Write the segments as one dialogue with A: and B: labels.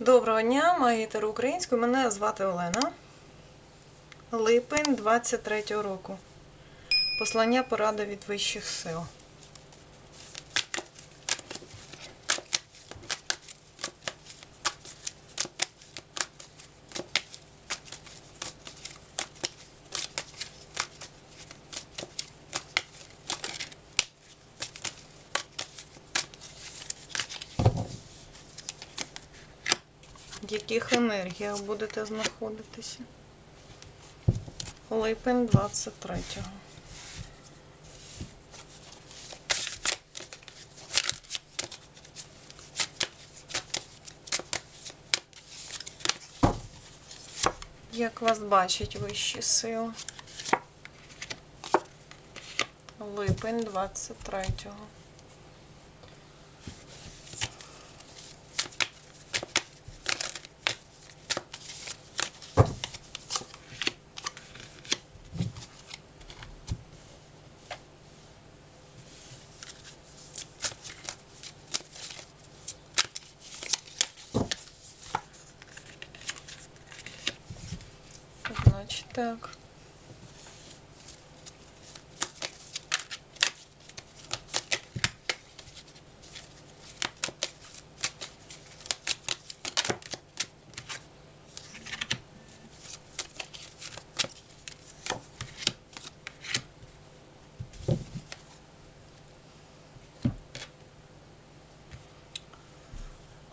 A: Доброго дня, магітер українською. Мене звати Олена. Липень 23-го року. Послання порада від вищих сил. Яких енергіях будете знаходитися? Липень 23-го. Як вас бачать вищі сили? Липень 23-го. Так.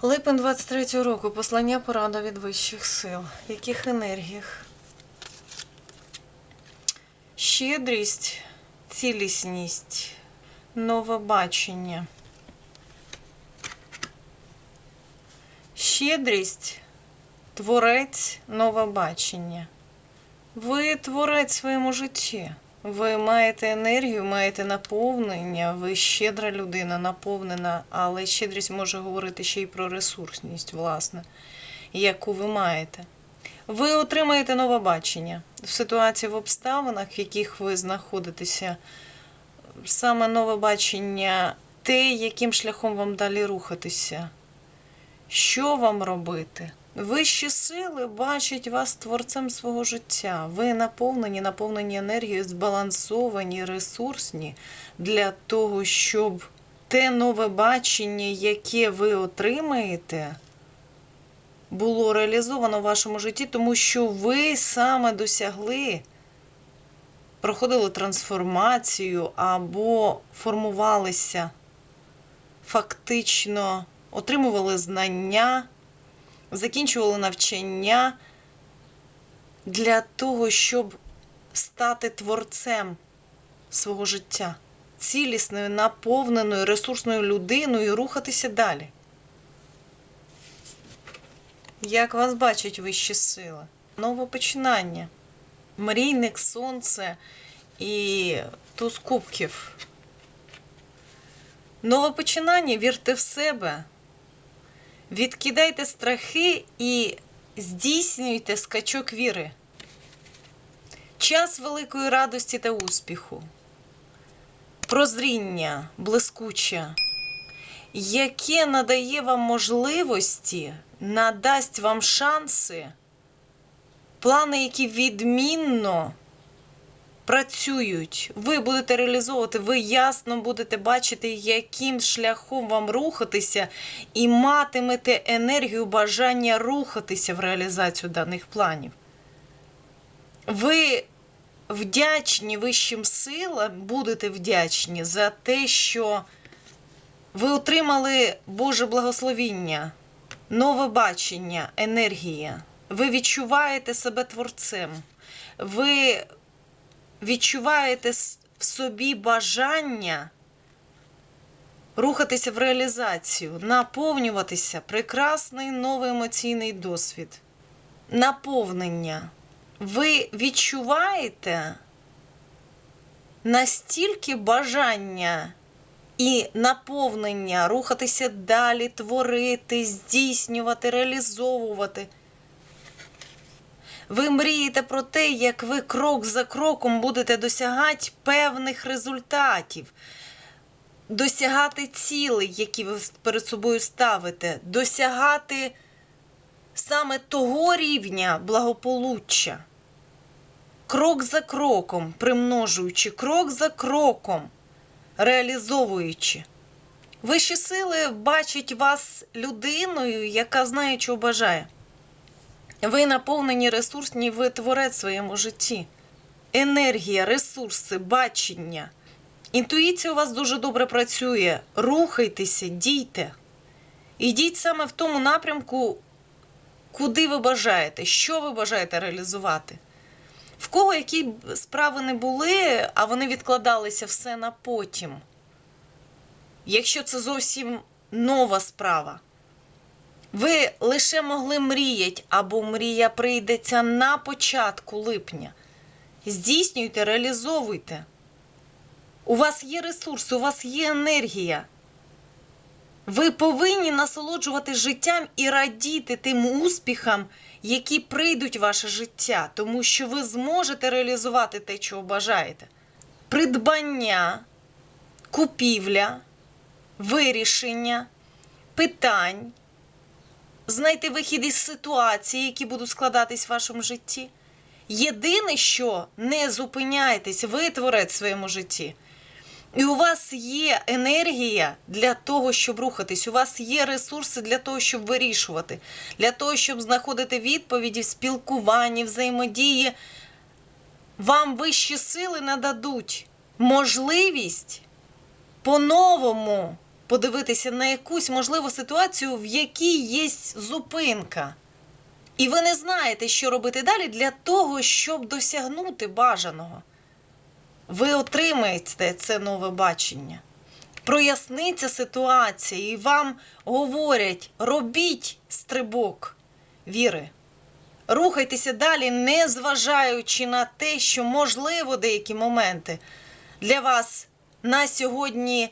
A: Липень 23 року. Послання порада від вищих сил. Яких енергіях? Щедрість, цілісність, нове бачення. Щедрість, творець, нове бачення. Ви творець в своєму житті. Ви маєте енергію, маєте наповнення, ви щедра людина, наповнена, але щедрість може говорити ще й про ресурсність, власне, яку ви маєте. Ви отримаєте нове бачення в ситуації в обставинах, в яких ви знаходитеся. Саме нове бачення, те, яким шляхом вам далі рухатися. Що вам робити? Вищі сили бачать вас творцем свого життя. Ви наповнені, наповнені енергією, збалансовані, ресурсні для того, щоб те нове бачення, яке ви отримаєте, було реалізовано в вашому житті, тому що ви саме досягли, проходили трансформацію або формувалися, фактично отримували знання, закінчували навчання для того, щоб стати творцем свого життя, цілісною, наповненою, ресурсною людиною рухатися далі. Як вас бачать вищі сили? Нове починання. Мрійник, сонце і туз кубків. Нове починання, вірте в себе. Відкидайте страхи і здійснюйте скачок віри. Час великої радості та успіху. Прозріння блискуче, яке надає вам можливості, надасть вам шанси, плани, які відмінно працюють. Ви будете реалізовувати, ви ясно будете бачити, яким шляхом вам рухатися, і матимете енергію бажання рухатися в реалізацію даних планів. Ви вдячні вищим силам, будете вдячні за те, що ви отримали Боже благословіння, нове бачення, енергія. Ви відчуваєте себе творцем. Ви відчуваєте в собі бажання рухатися в реалізацію, наповнюватися прекрасний новий емоційний досвід, наповнення. Ви відчуваєте настільки бажання і наповнення рухатися далі, творити, здійснювати, реалізовувати. Ви мрієте про те, як ви крок за кроком будете досягати певних результатів, досягати цілей, які ви перед собою ставите, досягати саме того рівня благополуччя, крок за кроком, примножуючи, крок за кроком, реалізовуючи. Вищі сили бачать вас людиною, яка знає, чого бажає. Ви наповнені ресурсні, ви творець в своєму житті. Енергія, ресурси, бачення. Інтуїція у вас дуже добре працює. Рухайтеся, дійте. Ідіть саме в тому напрямку, куди ви бажаєте, що ви бажаєте реалізувати. В кого які справи не були, а вони відкладалися все на потім. Якщо це зовсім нова справа, ви лише могли мріяти, або мрія прийдеться на початку липня. Здійснюйте, реалізовуйте. У вас є ресурси, у вас є енергія. Ви повинні насолоджувати життям і радіти тим успіхам, які прийдуть в ваше життя, тому що ви зможете реалізувати те, чого бажаєте. Придбання, купівля, вирішення питань, знайти вихід із ситуації, які будуть складатись в вашому житті. Єдине, що не зупиняйтесь, ви творець в своєму житті. І у вас є енергія для того, щоб рухатись. У вас є ресурси для того, щоб вирішувати, для того, щоб знаходити відповіді в спілкуванні, взаємодії. Вам вищі сили нададуть можливість по-новому подивитися на якусь можливу ситуацію, в якій є зупинка. І ви не знаєте, що робити далі для того, щоб досягнути бажаного ви отримаєте це нове бачення. Проясниться ситуація, і вам говорять: робіть стрибок віри. Рухайтеся далі, не зважаючи на те, що, можливо, деякі моменти для вас на сьогодні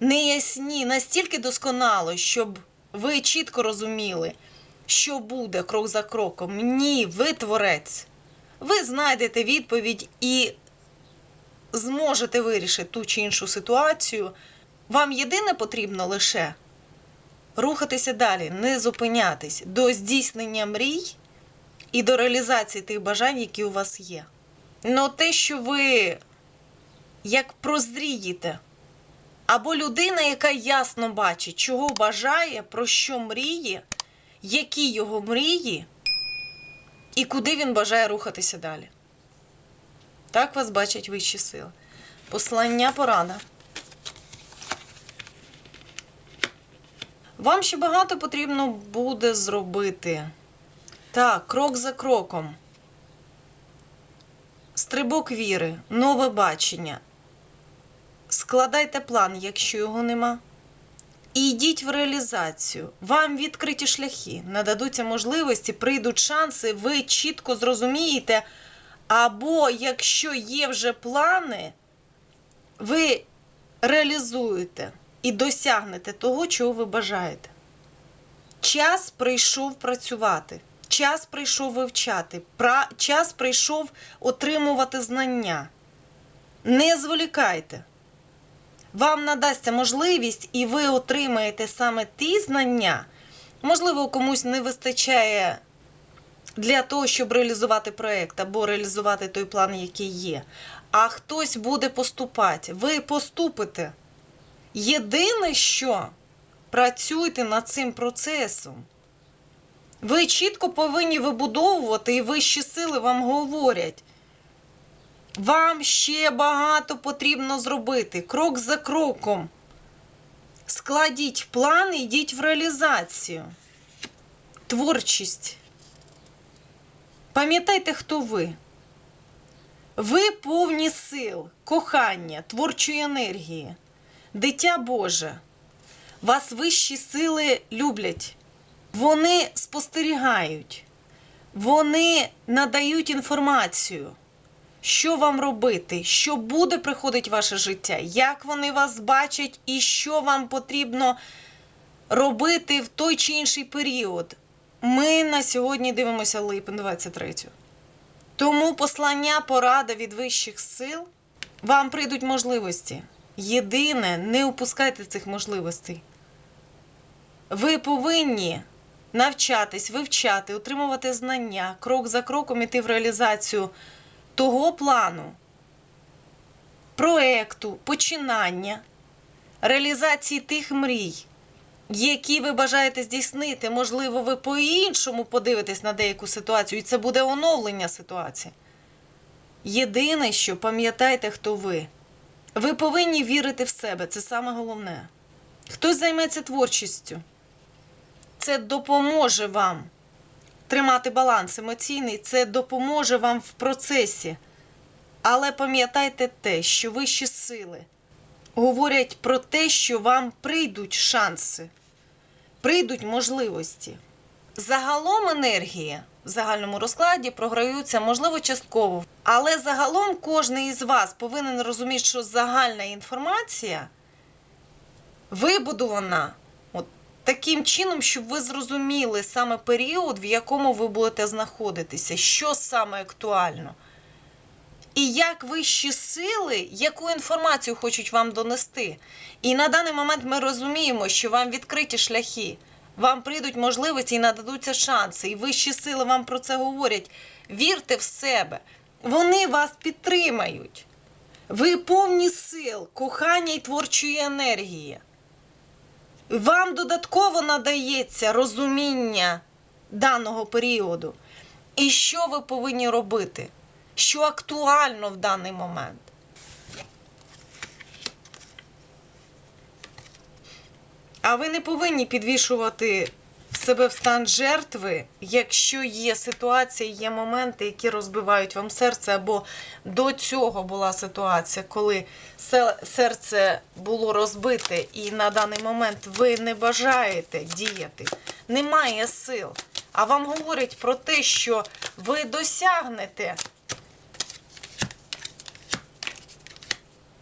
A: не ясні настільки досконало, щоб ви чітко розуміли, що буде крок за кроком. Ні, ви творець. Ви знайдете відповідь і зможете вирішити ту чи іншу ситуацію, вам єдине потрібно лише рухатися далі, не зупинятись до здійснення мрій і до реалізації тих бажань, які у вас є. Но те, що ви як прозрієте, або людина, яка ясно бачить, чого бажає, про що мріє, які його мрії, і куди він бажає рухатися далі. Так вас бачать вищі сили. Послання порада. Вам ще багато потрібно буде зробити. Так, крок за кроком. Стрибок віри, нове бачення. Складайте план, якщо його нема. І йдіть в реалізацію. Вам відкриті шляхи, нададуться можливості, прийдуть шанси, ви чітко зрозумієте. Або якщо є вже плани, ви реалізуєте і досягнете того, чого ви бажаєте. Час прийшов працювати, час прийшов вивчати, час прийшов отримувати знання. Не зволікайте. Вам надасться можливість, і ви отримаєте саме ті знання. Можливо, комусь не вистачає для того, щоб реалізувати проєкт або реалізувати той план, який є. А хтось буде поступати. Ви поступите. Єдине, що працюйте над цим процесом. Ви чітко повинні вибудовувати, і вищі сили вам говорять. Вам ще багато потрібно зробити, крок за кроком. Складіть план і йдіть в реалізацію. Творчість. Пам'ятайте, хто ви. Ви повні сил, кохання, творчої енергії, дитя Боже. Вас вищі сили люблять. Вони спостерігають, вони надають інформацію, що вам робити, що буде приходити в ваше життя, як вони вас бачать і що вам потрібно робити в той чи інший період. Ми на сьогодні дивимося липень 23. Тому послання, порада від вищих сил вам прийдуть можливості. Єдине, не упускайте цих можливостей. Ви повинні навчатись, вивчати, отримувати знання, крок за кроком іти в реалізацію того плану, проекту, починання, реалізації тих мрій, які ви бажаєте здійснити. Можливо, ви по-іншому подивитесь на деяку ситуацію, і це буде оновлення ситуації. Єдине, що пам'ятайте, хто ви. Ви повинні вірити в себе, це саме головне. Хтось займеться творчістю. Це допоможе вам тримати баланс емоційний, це допоможе вам в процесі. Але пам'ятайте те, що вищі сили говорять про те, що вам прийдуть шанси, прийдуть можливості. Загалом енергії в загальному розкладі програються, можливо, частково. Але загалом кожен із вас повинен розуміти, що загальна інформація вибудована от таким чином, щоб ви зрозуміли саме період, в якому ви будете знаходитися, що саме актуально. І як вищі сили, яку інформацію хочуть вам донести. І на даний момент ми розуміємо, що вам відкриті шляхи, вам прийдуть можливості і нададуться шанси. І вищі сили вам про це говорять. Вірте в себе, вони вас підтримають. Ви повні сил, кохання і творчої енергії. Вам додатково надається розуміння даного періоду. І що ви повинні робити? Що актуально в даний момент? А ви не повинні підвішувати себе в стан жертви, якщо є ситуація, є моменти, які розбивають вам серце, або до цього була ситуація, коли серце було розбите, і на даний момент ви не бажаєте діяти, немає сил. А вам говорять про те, що ви досягнете.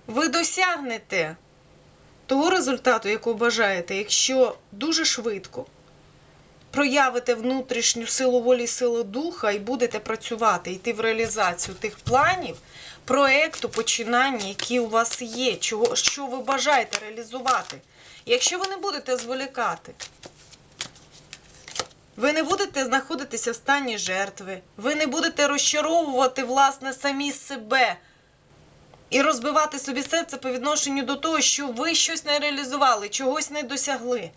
A: Ви досягнете того результату, якого бажаєте, якщо дуже швидко проявите внутрішню силу волі, і силу духа і будете працювати, йти в реалізацію тих планів, проекту, починання, які у вас є, чого, що ви бажаєте реалізувати. Якщо ви не будете зволікати, ви не будете знаходитися в стані жертви, ви не будете розчаровувати, власне, самі себе і розбивати собі серце по відношенню до того, що ви щось не реалізували, чогось не досягли.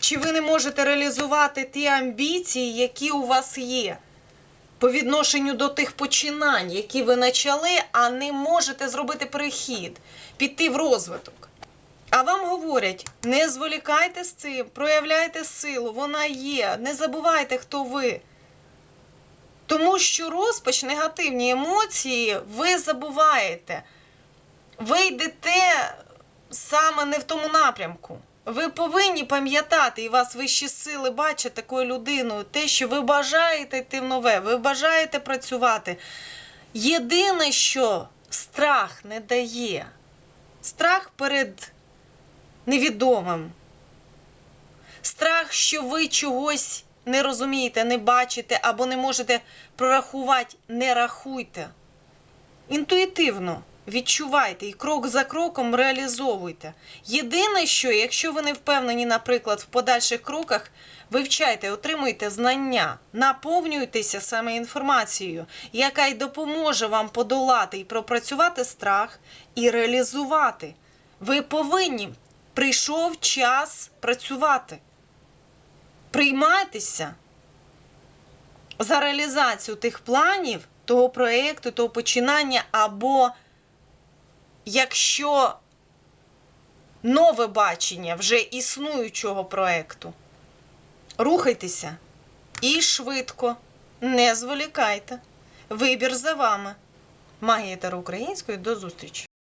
A: Чи ви не можете реалізувати ті амбіції, які у вас є, по відношенню до тих починань, які ви почали, а не можете зробити перехід, піти в розвиток? А вам говорять: не зволікайте з цим, проявляйте силу, вона є, не забувайте, хто ви. Тому що розпач, негативні емоції ви забуваєте. Ви йдете саме не в тому напрямку. Ви повинні пам'ятати, і вас вищі сили бачать такою людиною, те, що ви бажаєте йти в нове, ви бажаєте працювати. Єдине, що страх не дає, страх перед невідомим. Страх, що ви чогось не розумієте, не бачите або не можете прорахувати, не рахуйте. Інтуїтивно відчувайте і крок за кроком реалізовуйте. Єдине, що, якщо ви не впевнені, наприклад, в подальших кроках, вивчайте, отримуйте знання, наповнюйтеся саме інформацією, яка й допоможе вам подолати і пропрацювати страх і реалізувати. Ви повинні. Прийшов час працювати. Приймайтеся за реалізацію тих планів, того проєкту, того починання, або якщо нове бачення вже існуючого проєкту, рухайтеся і швидко, не зволікайте. Вибір за вами. Магія Таро української до зустрічі!